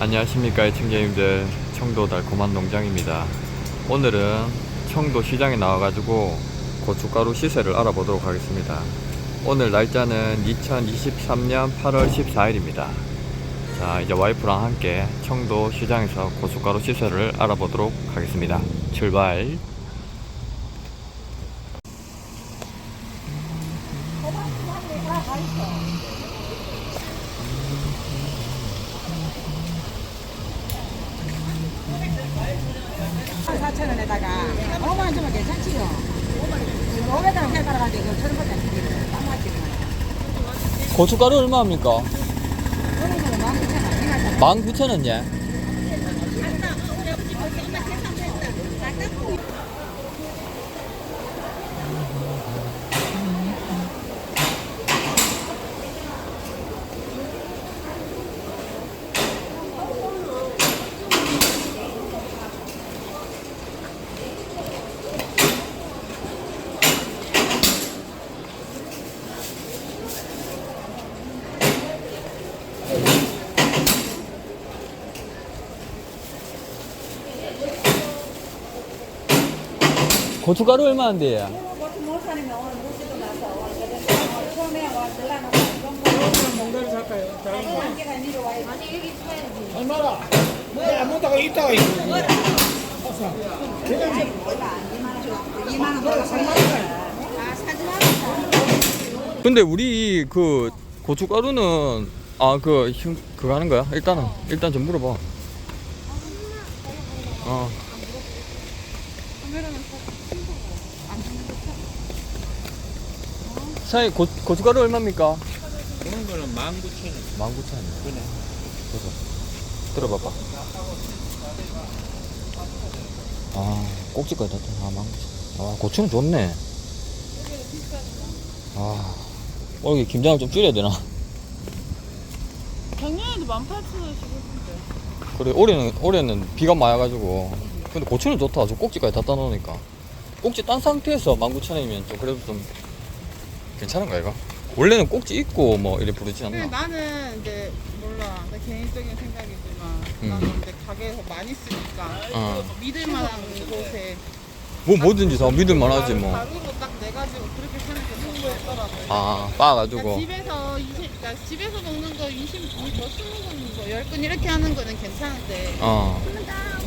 안녕하십니까 애청자님들 청도 달콤한 농장입니다. 오늘은 청도 시장에 나와가지고 고춧가루 시세를 알아보도록 하겠습니다. 오늘 날짜는 2023년 8월 14일입니다. 자 이제 와이프랑 함께 청도 시장에서 고춧가루 시세를 알아보도록 하겠습니다. 출발 사천 원에다가 5만 원 주면 괜찮지요? 500원 해 따라가지고 그 천원 밖에 안 주기로 딱 맞지 고춧가루 얼마입니까? 여기서는 만 구천 원 19,000원 예 고춧가루 얼마인데? 얼마나? 내가 안 먹다가 이따가 있어. 2만 원 벌어 3만 원. 아 사지 마. 근데 우리 그 고춧가루는 아그 그거 하는 거야? 일단은 일단 좀 물어봐. 어. 사장님 고, 고춧가루 얼마입니까? 그런 거는 19,000원. 19,000원. 그래. 들어봐봐. 아, 꼭지까지 다 아, 19,000원. 아, 고추는 좋네. 아, 어, 여기 김장을 좀 줄여야 되나? 작년에도 18,000원 씩 했는데 그래 올해는 올해는 비가 많이 와가지고 근데 고추는 좋다 저 꼭지까지 다 따놓으니까 꼭지 딴 상태에서 19,000원이면 좀 그래도 좀 괜찮은가 이거? 원래는 꼭지 있고 뭐 이래 부르지 근데 않나? 나는 이제 몰라 내 개인적인 생각이지만 음. 나는 이제 가게에서 많이 쓰니까 어. 믿을 만한 곳에 뭐 뭐든지 다 믿을 만 하지 뭐. 가루로 딱 내 가지고 그렇게 사는 게 너무 좋더라고 아 그러니까 빻아가지고 집에서 20, 그러니까 집에서 먹는 거 20, 뭐 20건, 뭐 10건 이렇게 하는 거는 괜찮은데 어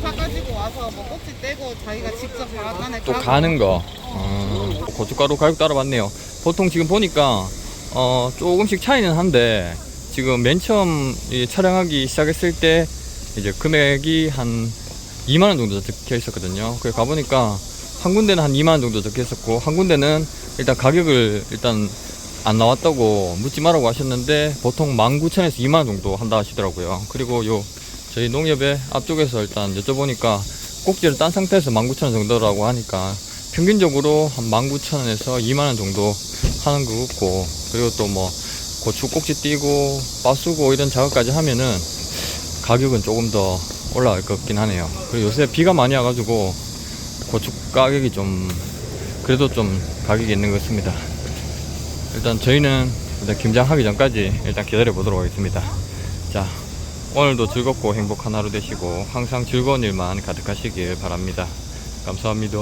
사가지고 와서 뭐 꼭지 떼고 자기가 직접 바간에 또 가는 거. 어, 고춧가루 가격 따라봤네요. 보통 지금 보니까 어, 조금씩 차이는 한데 지금 맨 처음 이 촬영하기 시작했을 때 이제 금액이 한 2만 원 정도 적혀 있었거든요. 그래 가보니까 한 군데는 한 2만 원 정도 적혀 있었고 한 군데는 일단 가격을 일단 안 나왔다고 묻지 말라고 하셨는데 보통 19,000에서 2만 원 정도 한다 하시더라고요. 그리고 요 저희 농협의 앞쪽에서 일단 여쭤보니까 꼭지를 딴 상태에서 19,000원 정도라고 하니까 평균적으로 한 19,000원에서 2만원 정도 하는 것 같고 그리고 또 뭐 고추 꼭지 띄고 빠수고 이런 작업까지 하면은 가격은 조금 더 올라갈 것 같긴 하네요. 그리고 요새 비가 많이 와가지고 고추 가격이 좀 그래도 좀 가격이 있는 것 같습니다. 일단 저희는 일단 김장하기 전까지 일단 기다려 보도록 하겠습니다. 자 오늘도 즐겁고 행복한 하루 되시고 항상 즐거운 일만 가득하시길 바랍니다. 감사합니다.